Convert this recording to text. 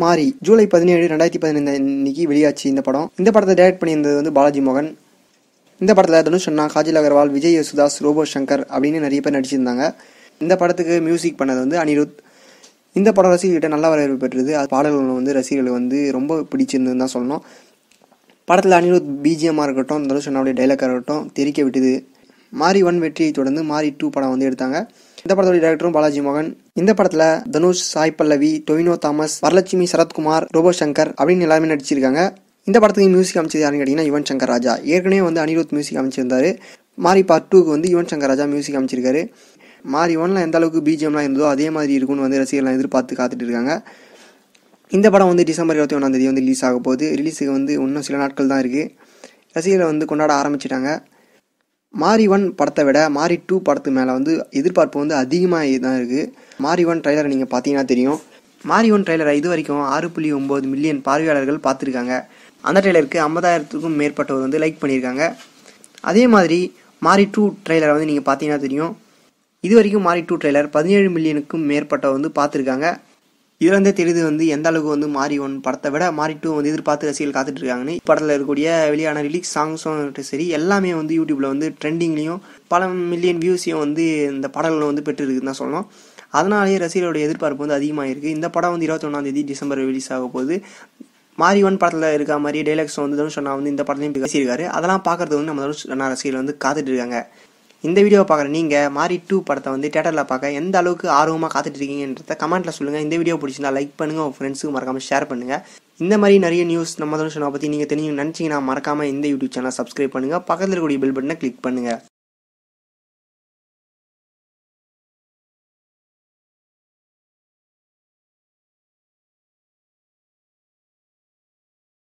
மாறி ஜூலை பதினேழு ரெண்டாயிரத்தி பதினைந்து இன்னைக்கு வெளியாச்சு இந்த படம். இந்த படத்தை டைரக்ட் பண்ணியிருந்தது வந்து பாலாஜி மோகன். இந்த படத்தில் தனுஷ் அண்ணா காஜல் அகர்வால் விஜய் யேசுதாஸ் ரோபோ சங்கர் அப்படின்னு நிறைய பேர் நடிச்சிருந்தாங்க. இந்த படத்துக்கு மியூசிக் பண்ணது வந்து அனிருத். இந்த படம் ரசிகர்கிட்ட நல்ல வரவேற்பு பெற்றது. அது பாடல்கள் வந்து ரசிகர்களுக்கு வந்து ரொம்ப பிடிச்சிருந்ததுன்னு தான் சொல்லணும். படத்தில் அனிருத் பிஜிஎம்மாக இருக்கட்டும் தனுஷ் அண்ணாவுடைய டைலாக்காக இருக்கட்டும் தெரிக்க விட்டுது. மாரி ஒன் வெற்றியை தொடர்ந்து மாரி டூ படம் வந்து எடுத்தாங்க. இந்த படத்தோட டேரக்டரும் பாலாஜி மோகன். இந்த படத்தில் தனுஷ் சாய் பல்லவி டொவினோ தாமஸ் வரலட்சுமி சரத்குமார் ரோபோ சங்கர் அப்படின்னு எல்லாருமே நடிச்சிருக்காங்க. இந்த படத்துக்கு மியூசிக் அமைச்சது யாருன்னு கேட்டிங்கன்னா யுவன் சங்கர் ராஜா. ஏற்கனவே வந்து அனிருத் மியூசிக் அமைச்சிருந்தாரு. மாரி பார்ட் டூக்கு வந்து யுவன் சங்கர் ராஜா மியூசிக் அமைச்சிருக்காரு. மாரி ஒன்ல எந்த அளவுக்கு பிஜிஎம்லாம் இருந்ததோ அதே மாதிரி இருக்கும்னு வந்து ரசிகர்லாம் எதிர்பார்த்து காத்துட்டு இருக்காங்க. இந்த படம் வந்து டிசம்பர் இருபத்தி ஒன்றாம் தேதி வந்து ரிலீஸ் ஆக போகுது. ரிலீஸுக்கு வந்து இன்னும் சில நாட்கள் தான் இருக்குது ரசிகர்களை வந்து கொண்டாட ஆரம்பிச்சிட்டாங்க. மாரி ஒன் படத்தை விட மாரி டூ படத்து மேலே வந்து எதிர்பார்ப்பு வந்து அதிகமாக தான் இருக்குது மாரி ஒன் ட்ரைலரை நீங்கள் பார்த்தீங்கன்னா தெரியும். மாரி ஒன் ட்ரைலரை இது வரைக்கும் ஆறு புள்ளி ஒம்பது மில்லியன் பார்வையாளர்கள் பார்த்துருக்காங்க. அந்த ட்ரைலருக்கு ஐம்பதாயிரத்துக்கும் மேற்பட்டவர் வந்து லைக் பண்ணியிருக்காங்க. அதே மாதிரி மாரி டூ ட்ரைலரை வந்து நீங்கள் பார்த்தீங்கன்னா தெரியும். இது வரைக்கும் மாரி டூ ட்ரைலர் பதினேழு மில்லியனுக்கும் மேற்பட்டவர் வந்து பார்த்துருக்காங்க. இதுல இருந்தே தெரியுது வந்து எந்த அளவுக்கு வந்து மாரி ஒன் படத்தை விட மாரி டூ வந்து எதிர்பார்த்து ரசிகர்கள் காத்துட்டு இருக்காங்கன்னு படத்தில் இருக்கக்கூடிய வெளியான ரிலீக்ஸ் சாங்ஸும் சரி எல்லாமே வந்து யூடியூப்பில் வந்து ட்ரெண்டிங்லேயும் பல மில்லியன் வியூஸையும் வந்து இந்த பாடல்களை வந்து பெற்றிருக்குன்னு தான் சொல்லணும். அதனாலேயே ரசிகர்களுடைய எதிர்பார்ப்பு வந்து அதிகமாக இருக்குது இந்த படம் வந்து இருபத்தொன்னாந்தேதி டிசம்பர் ரிலீஸ் ஆக போகுது. மாரி ஒன் படத்தில் இருக்க மாதிரி டைலாக்ஸ் வந்து தனுஷ் அண்ணா வந்து இந்த படத்துலையும் பேசியிருக்காரு. அதெல்லாம் பார்க்குறது வந்து நம்ம தனுஷ் அண்ணா ரசிகர்கள் வந்து காத்துட்டு இருக்காங்க இந்த வீடியோவை பார்க்குற நீங்கள் மாரி டூ படத்தை வந்து தேட்டரில் பார்க்க எந்த அளவுக்கு ஆர்வமாக காத்துட்டு இருக்கீங்கன்றத கமெண்ட்டில் சொல்லுங்கள் இந்த வீடியோ பிடிச்சிருந்தா லைக் பண்ணுங்கள் உங்கள் ஃப்ரெண்ட்ஸுக்கு மறக்காமல் ஷேர் பண்ணுங்கள் இந்த மாதிரி நிறைய நியூஸ் நம்ம தனுஷனை பற்றி நீங்கள் தெரிஞ்சு நினச்சிங்கன்னா மறக்காமல் இந்த யூடியூப் சேனல் சப்ஸ்கிரைப் பண்ணுங்கள் பக்கத்தில் இருக்கக்கூடிய பெல் பட்டனை கிளிக் பண்ணுங்கள்